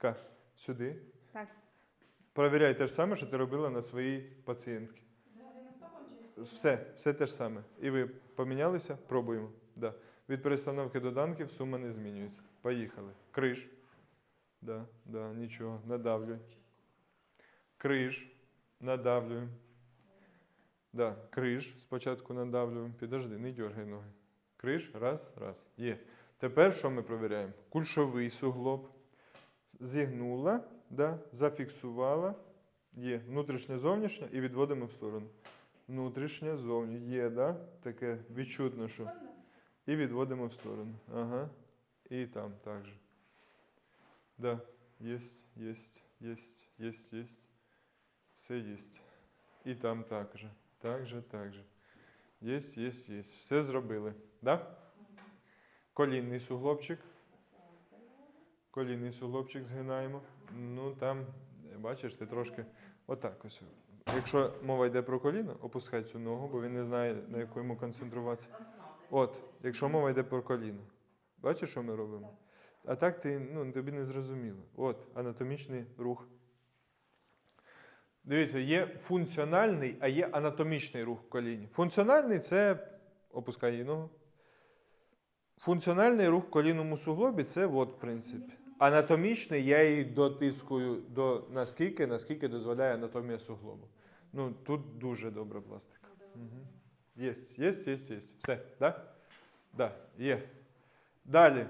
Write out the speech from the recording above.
Ка, сюди. Так. Провіряй те ж саме, що ти робила на своїй пацієнтці. Все, все те ж саме. І ви помінялися? Пробуємо. Да. Від перестановки доданків сума не змінюється. Поїхали. Криш. Да, да, нічого. Надавлюй. Криш. Надавлюємо. Да, криш. Спочатку надавлюємо. Підожди, не дергай ноги. Криш. Раз, раз. Є. Тепер що ми провіряємо? Кульшовий суглоб. Зігнула, да, зафіксувала. Є. Внутрішня, зовнішня і відводимо в сторону. Внутрішня, зовні. Є, да? Таке відчутно, що. І відводимо в сторону. Ага. І там також. Да. Єсть, єсть, єсть, єсть, єсть. Все єсть. І там також. Так же, так же. Єсть, єсть, єсть. Все зробили. Да? Колінний суглобчик. Колінний суглобчик згинаємо. Ну там, бачиш, ти трошки отак ось. Якщо мова йде про коліно, опускай цю ногу, бо він не знає, на яку йому концентруватися. От, якщо мова йде про коліно. Бачиш, що ми робимо? А так ти, ну, тобі не зрозуміло. От, анатомічний рух. Дивіться, є функціональний, а є анатомічний рух в коліні. Функціональний це опускай її ногу. Функціональний рух в колінному суглобі це от принцип. Анатомічний я її дотискую до наскільки, наскільки дозволяє анатомія суглобу. Ну, тут дуже добра пластика. Угу. Єсть, є, єсть, єсть. Все, да? Да, є. Далі.